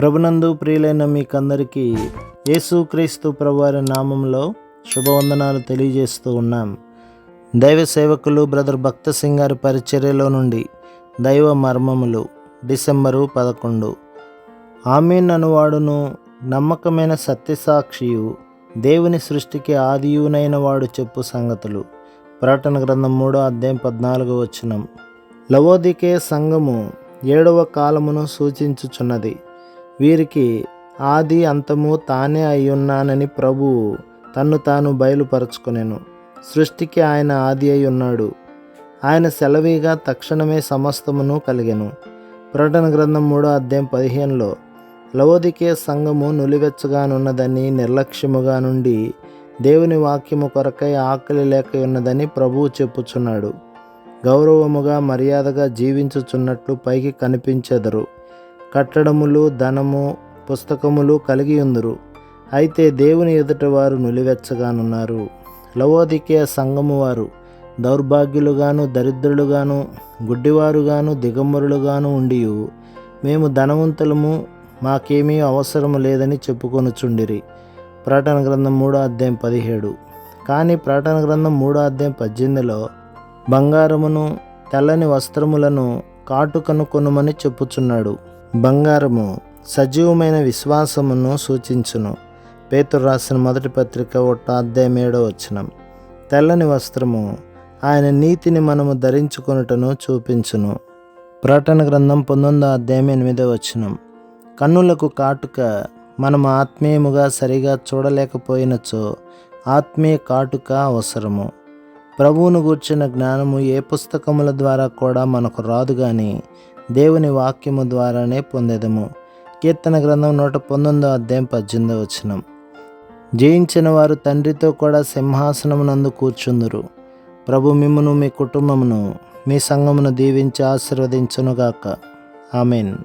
ప్రభునందు ప్రియులైన మీకందరికీ యేసుక్రీస్తు ప్రభువారి నామంలో శుభవందనాలు తెలియజేస్తూ ఉన్నాం. దైవ సేవకులు బ్రదర్ భక్త సింగ్ గారి పరిచర్యలో నుండి దైవ మర్మములు డిసెంబరు పదకొండు. ఆమీన్ అనువాడును నమ్మకమైన సత్యసాక్షియు దేవుని సృష్టికి ఆదియునైన వాడు చెప్పు సంగతులు. ప్రకటన గ్రంథం మూడో అధ్యాయం పద్నాలుగు వచనం. లవోదికే సంఘము ఏడవ కాలమును సూచించుచున్నది. వీరికి ఆది అంతము తానే అయ్యున్నానని ప్రభువు తన్ను తాను బయలుపరచుకునేను. సృష్టికి ఆయన ఆది అయి ఉన్నాడు. ఆయన సెలవీగా తక్షణమే సమస్తమును కలిగెను. ప్రకటన గ్రంథం మూడో అధ్యాయం పదిహేనులో లవోదికే సంఘము నులివెచ్చగానున్నదని నిర్లక్ష్యముగా నుండి దేవుని వాక్యము కొరకై ఆకలి లేక ఉన్నదని ప్రభువు చెప్పుచున్నాడు. గౌరవముగా మర్యాదగా జీవించుచున్నట్లు పైకి కనిపించెదరు. కట్టడములు ధనము పుస్తకములు కలిగి ఉందరు. అయితే దేవుని ఎదుట వారు నులివెచ్చగానున్నారు. లవోదికే సంఘము వారు దౌర్భాగ్యులుగాను దరిద్రులుగాను గుడ్డివారుగాను దిగంబరులుగాను ఉండి మేము ధనవంతులము మాకేమీ అవసరము లేదని చెప్పుకొనుచుండిరి. ప్రకటన గ్రంథం మూడో అధ్యాయం పదిహేడు. కానీ ప్రకటన గ్రంథం మూడో అధ్యాయం పద్దెనిమిదిలో బంగారమును తెల్లని వస్త్రములను కాటుకను కొనుమని చెప్పుచున్నాడు. బంగారము సజీవమైన విశ్వాసమును సూచించును. పేతురు రాసిన మొదటి పత్రిక ఒట్ట అధ్యాయం ఏడో వచనం. తెల్లని వస్త్రము ఆయన నీతిని మనము ధరించుకొనుటను చూపించును. ప్రకటన గ్రంథం పంతొమ్మిదో అధ్యాయం ఎనిమిదో వచనం. కన్నులకు కాటుక మనం ఆత్మీయముగా సరిగా చూడలేకపోయినచో ఆత్మీయ కాటుక అవసరము. ప్రభువును గూర్చిన జ్ఞానము ఏ పుస్తకముల ద్వారా కూడా మనకు రాదు కానీ దేవుని వాక్యము ద్వారానే పొందేదము. కీర్తన గ్రంథం నూట పంతొమ్మిదో అధ్యాయం పద్దెనిమిదో వచనం. జయించిన వారు తండ్రితో కూడా సింహాసనమునందు కూర్చుందురు. ప్రభు మిమ్మును మీ కుటుంబమును మీ సంఘమును దీవించి ఆశీర్వదించునుగాక. ఆమెన్.